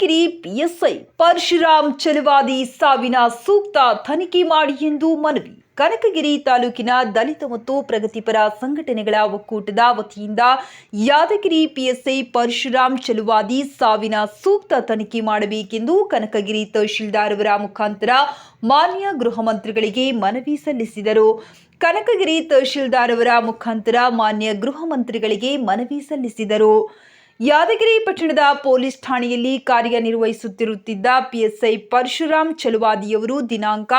Yadgir PSI Parashuram Chalavadi ಸಾವಿನ ಸೂಕ್ತ ತನಿಖೆ ಮಾಡಿ ಎಂದು ಮನವಿ. ಕನಕಗಿರಿ ತಾಲೂಕಿನ ದಲಿತ ಮತ್ತು ಪ್ರಗತಿಪರ ಸಂಘಟನೆಗಳ ಒಕ್ಕೂಟದ ವತಿಯಿಂದ ಯಾದಗಿರಿ ಪಿಎಸ್ಐ ಪರಶುರಾಮ್ ಚಲುವಾದಿ ಸಾವಿನ ಸೂಕ್ತ ತನಿಖೆ ಮಾಡಬೇಕೆಂದು ಕನಕಗಿರಿ ತಹಶೀಲ್ದಾರ್ ಅವರ ಮುಖಾಂತರ ಮಾನ್ಯ ಗೃಹ ಮಂತ್ರಿಗಳಿಗೆ ಮನವಿ ಸಲ್ಲಿಸಿದರು. ಕನಕಗಿರಿ ತಹಶೀಲ್ದಾರ್ ಅವರ ಮುಖಾಂತರ ಮಾನ್ಯ ಗೃಹ ಮಂತ್ರಿಗಳಿಗೆ ಮನವಿ ಸಲ್ಲಿಸಿದರು. ಯಾದಗಿರಿ ಪಟ್ಟಣದ ಪೊಲೀಸ್ ಠಾಣೆಯಲ್ಲಿ ಕಾರ್ಯನಿರ್ವಹಿಸುತ್ತಿರುತ್ತಿದ್ದ ಪಿಎಸ್ಐ ಪರಶುರಾಮ್ ಚಲುವಾದಿಯವರು ದಿನಾಂಕ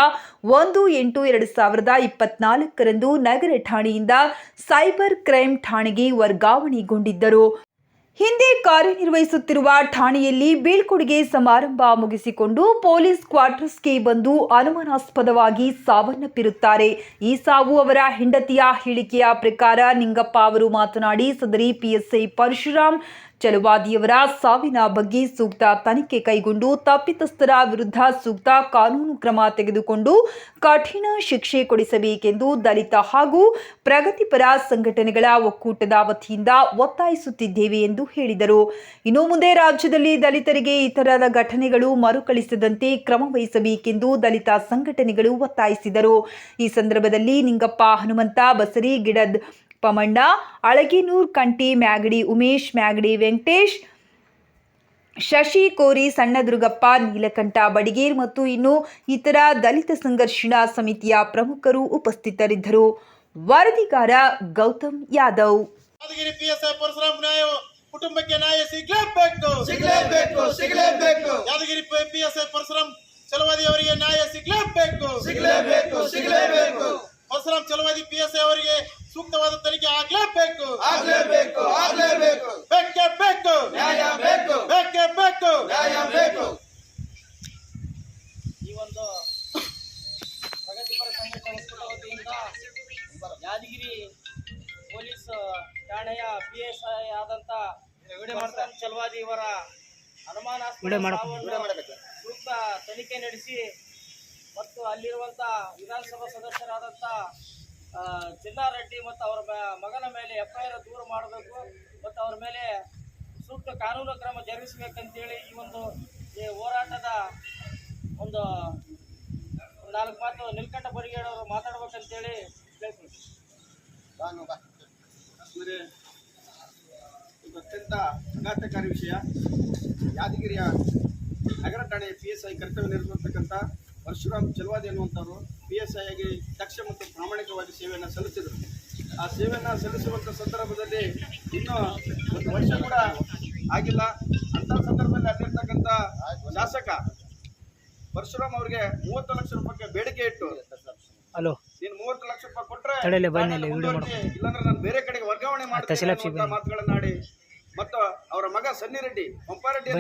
ಒಂದು ಎಂಟು ಎರಡು ಸಾವಿರದ ಇಪ್ಪತ್ನಾಲ್ಕರಂದು ನಗರ ಠಾಣೆಯಿಂದ ಸೈಬರ್ ಕ್ರೈಂ ಠಾಣೆಗೆ ವರ್ಗಾವಣೆಗೊಂಡಿದ್ದರು. ಹಿಂದೆ ಕಾರ್ಯನಿರ್ವಹಿಸುತ್ತಿರುವ ಠಾಣೆಯಲ್ಲಿ ಬೀಳ್ಕೊಡುಗೆ ಸಮಾರಂಭ ಮುಗಿಸಿಕೊಂಡು ಪೊಲೀಸ್ ಕ್ವಾರ್ಟರ್ಸ್ಗೆ ಬಂದು ಅನುಮಾನಾಸ್ಪದವಾಗಿ ಸಾವನ್ನಪ್ಪಿರುತ್ತಾರೆ. ಈ ಸಾವು ಅವರ ಹೆಂಡತಿಯ ಹೇಳಿಕೆಯ ಪ್ರಕಾರ ನಿಂಗಪ್ಪ ಅವರು ಮಾತನಾಡಿ, ಸದರಿ ಪಿಎಸ್ಐ ಪರಶುರಾಮ್ ಚಲವಾದಿಯವರ ಸಾವಿನ ಬಗ್ಗೆ ಸೂಕ್ತ ತನಿಖೆ ಕೈಗೊಂಡು ತಪ್ಪಿತಸ್ಥರ ವಿರುದ್ಧ ಸೂಕ್ತ ಕಾನೂನು ಕ್ರಮ ತೆಗೆದುಕೊಂಡು ಕಠಿಣ ಶಿಕ್ಷೆ ಕೊಡಿಸಬೇಕೆಂದು ದಲಿತ ಹಾಗೂ ಪ್ರಗತಿಪರ ಸಂಘಟನೆಗಳ ಒಕ್ಕೂಟದ ವತಿಯಿಂದ ಒತ್ತಾಯಿಸುತ್ತಿದ್ದೇವೆ ಎಂದು ಹೇಳಿದರು. ಇನ್ನು ಮುಂದೆ ರಾಜ್ಯದಲ್ಲಿ ದಲಿತರಿಗೆ ಇತರದ ಘಟನೆಗಳು ಮರುಕಳಿಸದಂತೆ ಕ್ರಮ ವಹಿಸಬೇಕೆಂದು ದಲಿತ ಸಂಘಟನೆಗಳು ಒತ್ತಾಯಿಸಿದರು. ಈ ಸಂದರ್ಭದಲ್ಲಿ ನಿಂಗಪ್ಪ, ಹನುಮಂತ, ಬಸರಿ, ಗಿಡದ್ ಪಮಣ್ಣ ಅಳಗಿನೂರ್ ಕಂಟಿ ಮ್ಯಾಗಡಿ, ಉಮೇಶ್ ಮ್ಯಾಗಡಿ, ವೆಂಕಟೇಶ್, ಶಶಿ ಕೋರಿ, ಸಣ್ಣದುರ್ಗಪ್ಪ, ನೀಲಕಂಠ, ಬಡಿಗೇರ್ ಮತ್ತು ಇನ್ನು ಇತರ ದಲಿತ ಸಂಘರ್ಷಣಾ ಸಮಿತಿಯ ಪ್ರಮುಖರು ಉಪಸ್ಥಿತರಿದ್ದರು. ವರದಿಗಾರ ಗೌತಮ್ ಯಾದವ್. ಕುಟುಂಬಕ್ಕೆ ನ್ಯಾಯ ಸಿಗ್ಲೇಬೇಕು, ಸಿಗಲೇಬೇಕು ಸಿಗಲೇಬೇಕು. Yadgir P S I Parashuram Chalavadi ಅವರಿಗೆ ನ್ಯಾಯ ಸಿಗ್ಲೇಬೇಕು, ಸಿಗಲೇಬೇಕು ಸಿಗಲೇಬೇಕು. Parashuram Chalavadi P S I ಅವರಿಗೆ ಸೂಕ್ತವಾದ ತನಿಖೆ ಆಗ್ಲೇಬೇಕು. ಆಗ್ಲೇಬೇಕು. ಆಗ್ಲೇಬೇಕು. ಬೇಕೇ ಬೇಕು. ನ್ಯಾಯ ಬೇಕು. ಬೇಕೇ ಬೇಕು. ನ್ಯಾಯ ಬೇಕು. ಈ ಒಂದು ಪ್ರಗತಿಪರ ಸಂಘಟನೆ ವತಿಯಿಂದ ಯಾದಗಿರಿ ಪೊಲೀಸ್ ಠಾಣೆಯ ಪಿ ಎಸ್ ಐ ಆದಂತ ಚಲುವಾದಿ ಚಲವಾದಿ ಇವರ ಅನುಮಾನಾಸ್ಪದ ಸೂಕ್ತ ತನಿಖೆ ನಡೆಸಿ ಮತ್ತು ಅಲ್ಲಿರುವಂತ ವಿಧಾನಸಭಾ ಸದಸ್ಯರಾದಂತ ಆ, ಚಿನ್ನಾರೆಡ್ಡಿ ಮತ್ತು ಅವರ ಮಗನ ಮೇಲೆ ಎಫ್ ಐ ದೂರ ಮಾಡಬೇಕು ಮತ್ತು ಅವರ ಮೇಲೆ ಸೂಕ್ತ ಕಾನೂನು ಕ್ರಮ ಜರುಗಿಸಬೇಕಂತೇಳಿ ಈ ಒಂದು ಈ ಹೋರಾಟದ ಒಂದು ನಾಲ್ಕು ಮಾತು ನಿಲ್ಕಂಠ ಬರಿಗೇಡವರು ಮಾತಾಡ್ಬೇಕಂತೇಳಿ ಇದು ಅತ್ಯಂತ ಆಘಾತಕಾರಿ ವಿಷಯ. ಯಾದಗಿರಿಯ ನಗರ ಠಾಣೆ ಪಿ ಎಸ್ ಐ ಕರ್ತವ್ಯ ನಿರ್ವಹಿಸತಕ್ಕಂಥ ಪರಶುರಾಮ್ ಚಲವಾದಿ ಅನ್ನುವಂಥವ್ರು ಪಿ ಎಸ್ ಐ ಆಗಿ ದಕ್ಷ ಮತ್ತು ಪ್ರಾಮಾಣಿಕವಾಗಿ ಸೇವೆಯನ್ನು ಸಲ್ಲಿಸಿದರು. ಆ ಸೇವೆಯನ್ನು ಸಲ್ಲಿಸುವಂಥ ಸಂದರ್ಭದಲ್ಲಿ ಇನ್ನೂ ಒಂದು ವರ್ಷ ಕೂಡ ಆಗಿಲ್ಲ. ಅಂಥ ಸಂದರ್ಭದಲ್ಲಿ ಅಲ್ಲಿರ್ತಕ್ಕಂಥ ಶಾಸಕ ಪರಶುರಾಮ್ ಅವರಿಗೆ ಮೂವತ್ತು ಲಕ್ಷ ರೂಪಾಯಿಗೆ ಬೇಡಿಕೆ ಇಟ್ಟು ಹಲೋ. ನೀನು ಮೂವತ್ತು ಲಕ್ಷ ರೂಪಾಯಿ ಕೊಟ್ಟರೆ ಇಲ್ಲಾಂದ್ರೆ ನಾನು ಬೇರೆ ಕಡೆಗೆ ವರ್ಗಾವಣೆ ಮಾಡ್ತೀನಿ ಮಾತುಗಳನ್ನಾಡಿ ಅನ್ನುವಂಥ ಮಾತುಗಳನ್ನ ಆಡಿ ಮತ್ತು ಅವರ ಮಗ ಸನ್ನಿ ರೆಡ್ಡಿ ಪಂಪಾರೆಡ್ಡಿ.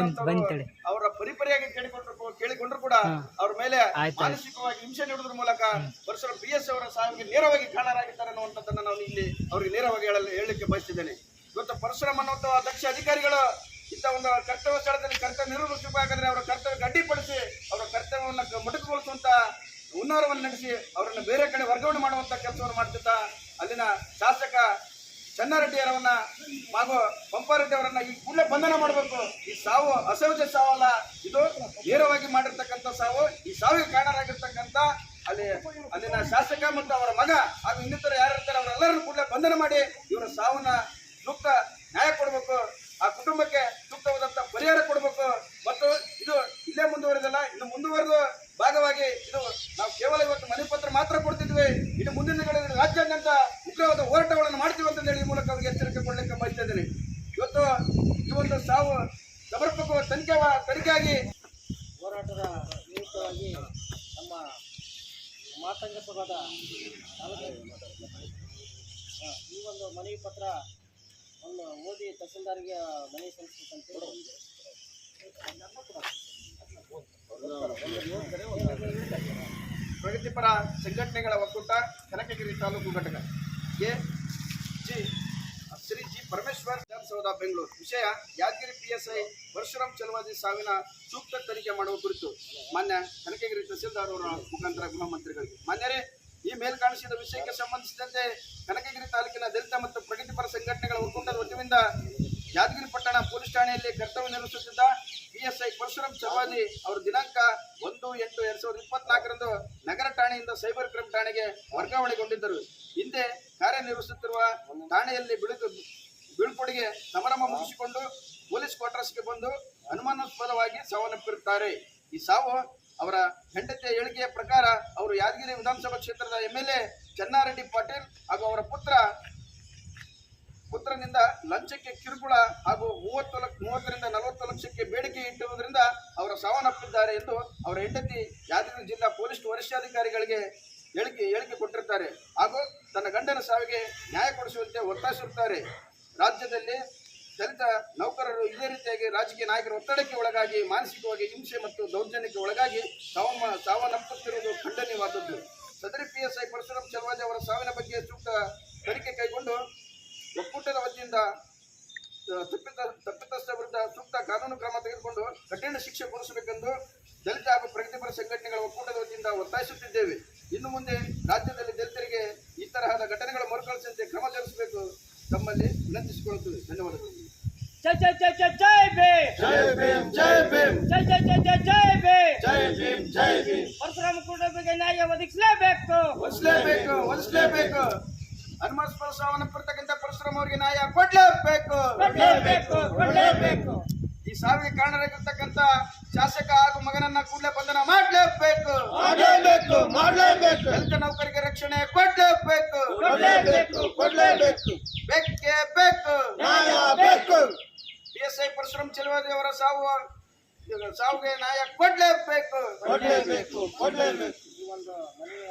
ಅವರ ಪರಿಪರಿಯಾಗಿ ಕೇಳಿಕೊಂಡ್ರು ಕೇಳಿಕೊಂಡ್ರು ಕೂಡ ಅವ್ರ ಮೇಲೆ. ಮಾನಸಿಕವಾಗಿ ಹಿಂಸೆ ನೀಡುವುದ್ರ ಮೂಲಕ ಪರಶುರಾಮ್ ಪಿ ಎಸ್ ಅವರ ಸಾವಿಗೆ ನೇರವಾಗಿ ಕಾರಣರಾಗಿದ್ದಾರೆ ಅನ್ನುವಂಥದ್ದನ್ನ ನಾನು ಇಲ್ಲಿ ಅವರಿಗೆ ನೇರವಾಗಿ ಹೇಳಲು ಹೇಳಲಿಕ್ಕೆ ಬಯಸಿದ್ದೇನೆ ಇವತ್ತು ಪರಶುರಾಮ್ ಅನ್ನುವಂಥ ದಕ್ಷ ಅಧಿಕಾರಿಗಳು ಇಂಥ ಒಂದು ಕರ್ತವ್ಯ ಸ್ಥಳದಲ್ಲಿ ಕರ್ತವ್ಯ ನಿರ್ವಹಿಸಬೇಕಾದ್ರೆ ಅವರ ಕರ್ತವ್ಯ ಗಡ್ಡಿಪಡಿಸಿ ಅವರ ಕರ್ತವ್ಯವನ್ನು ಮೊಟಕುಗೊಳಿಸುವಂತ ಹುನ್ನಾರವನ್ನು ನಡೆಸಿ ಅವರನ್ನು ಬೇರೆ ಕಡೆ ವರ್ಗಾವಣೆ ಮಾಡುವಂತ ಕೆಲಸವನ್ನು ಮಾಡ್ತಿದ್ದ ಅಲ್ಲಿನ ಶಾಸಕ ಚನ್ನಾರೆಡ್ಡಿಯವರನ್ನ ಹಾಗೂ ಪಂಪಾರೆಡ್ಡಿ ಅವರನ್ನ ಈ ಕೂಡಲೇ ಬಂಧನ ಮಾಡಬೇಕು. ಈ ಸಾವು ಅಸಹಜ ಸಾವಲ್ಲ. ಇದು ನೇರವಾಗಿ ಮಾಡಿರ್ತಕ್ಕಂಥ ಸಾವು. ಈ ಸಾವಿಗೆ ಕಾರಣರಾಗಿರ್ತಕ್ಕಂಥ ಅಲ್ಲಿ ಅಲ್ಲಿನ ಶಾಸಕ ಮತ್ತು ಅವರ ಮಗ ಹಾಗೂ ಇನ್ನಿತರ ಯಾರಿರ್ತಾರೆ ಅವರೆಲ್ಲರನ್ನು ಕೂಡಲೇ ಬಂಧನ ಮಾಡಿ ಇವರ ಸಾವನ್ನ ಸೂಕ್ತ ನ್ಯಾಯ ಕೊಡಬೇಕು. ಆ ಕುಟುಂಬಕ್ಕೆ ಸೂಕ್ತವಾದಂಥ ಪರಿಹಾರ ಕೊಡಬೇಕು. ಮತ್ತು ಇದು ಇಲ್ಲೇ ಮುಂದುವರೆದಲ್ಲ. ಇನ್ನು ಮುಂದುವರೆದು ಭಾಗವಾಗಿ ಇದು ನಾವು ಕೇವಲ ಇವತ್ತು ಮನೆ ಪತ್ರ ಮಾತ್ರ ಕೊಡ್ತಿದ್ವಿ. ಇನ್ನು ಮುಂದಿನ ರಾಜ್ಯಾದ್ಯಂತ ಉಗ್ರವಾದ ಹೋರಾಟಗಳನ್ನು ಮಾಡ್ತೀವಿ ಅಂತ ಹೇಳಿ ಈ ಮೂಲಕ ಅವರಿಗೆ ಎಚ್ಚರಿಕೆ ಕೊಡಲಿಕ್ಕೆ ಬಯಸ್ತಾ ಇದ್ದೀನಿ. ಇವತ್ತು ಈ ಒಂದು ಸಾವು ಸಮರ್ಪಕ ತನಿಖೆ ತನಿಖೆಯಾಗಿ ಹೋರಾಟದ ನಿಮಿತ್ತವಾಗಿ ನಮ್ಮ ಮಾತಂಗ ಸಭಾದ ಈ ಒಂದು ಮನವಿ ಪತ್ರ ಒಂದು ಓದಿ ತಹಸೀಲ್ದಾರ್ಗೆ ಮನವಿ ಸಲ್ಲಿಸಬೇಕಂತ ಪ್ರಗತಿಪರ ಸಂಘಟನೆಗಳ ಒಕ್ಕೂಟ ಕನಕಗಿರಿ ತಾಲೂಕು ಘಟಕ. A G Shri G Parameshwar Vidhana Soudha, Bengaluru. ವಿಷಯ, Yadagiri P S I Parashuram Chalavadi ಸಾವಿನ ಸೂಕ್ತ ತನಿಖೆ ಮಾಡುವ ಕುರಿತು. ಮಾನ್ಯ ಕನಕಗಿರಿ ತಹಸೀಲ್ದಾರ್ ಅವರ ಮುಖಾಂತರ ಗೃಹ ಮಂತ್ರಿಗಳಿಗೆ. ಮಾನ್ಯರೇ, ಈ ಮೇಲ್ಕಾಣಿಸಿದ ವಿಷಯಕ್ಕೆ ಸಂಬಂಧಿಸಿದಂತೆ ಕನಕಗಿರಿ ತಾಲೂಕಿನ ದಲಿತ ಮತ್ತು ಪ್ರಗತಿಪರ ಸಂಘಟನೆಗಳ ಒಕ್ಕೂಟದ ವತಿಯಿಂದ ಯಾದಗಿರಿ ಪಟ್ಟಣ ಪೊಲೀಸ್ ಠಾಣೆಯಲ್ಲಿ ಕರ್ತವ್ಯ ನಿರ್ವಹಿಸುತ್ತಿದ್ದ P S I Parashuram Chavali ಅವರ ದಿನಾಂಕ ಒಂದು, ಎಂಟು, ಎರಡ್ ಸಾವಿರದ ಇಪ್ಪತ್ನಾಲ್ಕರಂದು ನಗರ ಠಾಣೆಯಿಂದ ಸೈಬರ್ ಕ್ರೈಮ್ ಠಾಣೆಗೆ ವರ್ಗಾವಣೆಗೊಂಡಿದ್ದರು. ಹಿಂದೆ ಕಾರ್ಯನಿರ್ವಹಿಸುತ್ತಿರುವ ಠಾಣೆಯಲ್ಲಿ ಬಿಳುಕು ಬೀಳ್ಕೊಡುಗೆ ಸಮಾರಂಭ ಮುಗಿಸಿಕೊಂಡು ಪೊಲೀಸ್ ಕ್ವಾರ್ಟರ್ಸ್ಗೆ ಬಂದು ಅನುಮಾನಾಸ್ಪದವಾಗಿ ಸಾವನ್ನಪ್ಪಿರುತ್ತಾರೆ ಈ ಸಾವು ಅವರ ಹೆಂಡತಿಯ ಹೇಳಿಕೆಯ ಪ್ರಕಾರ ಅವರು ಯಾದಗಿರಿ ವಿಧಾನಸಭಾ ಕ್ಷೇತ್ರದ M L A Channareddy Patil ಹಾಗೂ ಅವರ ಪುತ್ರ ಪುತ್ರನಿಂದ ಲಂಚಕ್ಕೆ ಕಿರುಕುಳ ಹಾಗೂ ಮೂವತ್ತು ಲಕ್ಷ, ಮೂವತ್ತರಿಂದ ನಲವತ್ತು ಲಕ್ಷಕ್ಕೆ ಬೇಡಿಕೆ ಇಟ್ಟಿರುವುದರಿಂದ ಅವರ ಸಾವನ್ನಪ್ಪಿದ್ದಾರೆ ಎಂದು ಅವರ ಹೆಂಡತಿ ಯಾದಗಿರಿ ಜಿಲ್ಲಾ ಪೊಲೀಸ್ ವರಿಷ್ಠಾಧಿಕಾರಿಗಳಿಗೆ ಹೇಳಿಕೆ ಹೇಳಿಕೆ ಕೊಟ್ಟಿರ್ತಾರೆ. ಹಾಗೂ ತನ್ನ ಗಂಡನ ಸಾವಿಗೆ ನ್ಯಾಯ ಕೊಡಿಸುವಂತೆ ಒತ್ತಾಯಿಸಿರುತ್ತಾರೆ. ರಾಜ್ಯದಲ್ಲಿ ದಲಿತ ನೌಕರರು ಇದೇ ರೀತಿಯಾಗಿ ರಾಜಕೀಯ ನಾಯಕರ ಒತ್ತಡಕ್ಕೆ ಒಳಗಾಗಿ, ಮಾನಸಿಕವಾಗಿ ಹಿಂಸೆ ಮತ್ತು ದೌರ್ಜನ್ಯಕ್ಕೆ ಒಳಗಾಗಿ ಸಾವಮ ಸಾವನ್ನಪ್ಪುತ್ತಿರುವುದು ಖಂಡನೀಯವಾದದ್ದು. ಸದರಿ ಪಿ ಎಸ್ ಐ ಪರಶುರಾಮ್ ಅವರ ಸಾವಿನ ಬಗ್ಗೆ ಸೂಕ್ತ ತನಿಖೆ ಕೈಗೊಂಡು ವತಿಯಿಂದ ತಪ್ಪಿತ ತಪ್ಪಿತಸ್ಥ ವಿರುದ್ಧ ಸೂಕ್ತ ಕಾನೂನು ಕ್ರಮ ತೆಗೆದುಕೊಂಡು ಕಠಿಣ ಶಿಕ್ಷೆ ಕೊಡಿಸಬೇಕೆಂದು ದಲಿತ ಹಾಗೂ ಪ್ರಗತಿಪರ ಸಂಘಟನೆಗಳ ಒಕ್ಕೂಟದ ವತಿಯಿಂದ ಒತ್ತಾಯಿಸುತ್ತಿದ್ದೇವೆ. ಇನ್ನು ಮುಂದೆ ರಾಜ್ಯದಲ್ಲಿ ದಲಿತರಿಗೆ ಈ ತರಹದ ಘಟನೆಗಳು ಮರುಕಳಿಸಂತೆ ಕ್ರಮ ಜರುಗಿಸಬೇಕು ತಮ್ಮಲ್ಲಿ ವಿನಂತಿಸಿಕೊಳ್ಳುತ್ತದೆ ಧನ್ಯವಾದಗಳು. ಜೈ ಜೈ ಜೈ ಜೈ ಜೈ ಬೇ ಜೈ ಭೀಮ್ ಜೈ ಭೀಮ್! ಜೈ ಜೈ ಜೈ ಜೈ ಜೈ ಬೇ ಜೈ ಭೀಮ್ ಜೈ ಭೀಮ್! ಪರಶುರಾಮ ಕುಟುಂಬಕ್ಕೆ ನ್ಯಾಯ ಒದಗಿಸಲೇಬೇಕು! ಒಲಿಸಲೇಬೇಕು ಒಲಿಸಲೇಬೇಕು ಹನುಮಾಸ್ಪದ ಸಾವನ್ನಪ್ಪಿರ್ತಕ್ಕಂಥ ಪರಶುರಾಮ್ ಅವರಿಗೆ ನ್ಯಾಯ ಕೊಡ್ಲೇಬೇಕು. ಈ ಸಾವಿಗೆ ಕಾರಣರಾಗಿರ್ತಕ್ಕಂಥ ಶಾಸಕ ಹಾಗೂ ಮಗನನ್ನ ಕೂಡಲೇ ಬಂಧನ ಮಾಡಲೇಬೇಕು. ಮಾಡಲೇಬೇಕು ಮಾಡಲೇಬೇಕು. ದಲಿತ ನೌಕರಿಗೆ ರಕ್ಷಣೆ ಕೊಡ್ಲೇಬೇಕು. ಕೊಡಲೇಬೇಕು ಕೊಡಲೇಬೇಕು. ಬೇಕೇ ಬೇಕು. ನ್ಯಾಯ ಬೇಕು. P S I Parashuram Cheluvadi ಅವರ ಸಾವು ಸಾವಿಗೆ ನ್ಯಾಯ ಕೊಡ್ಲೇಬೇಕು. ಕೊಡಲೇಬೇಕು ಕೊಡ್ಲೇಬೇಕು. ಈ ಒಂದು ಮನವಿ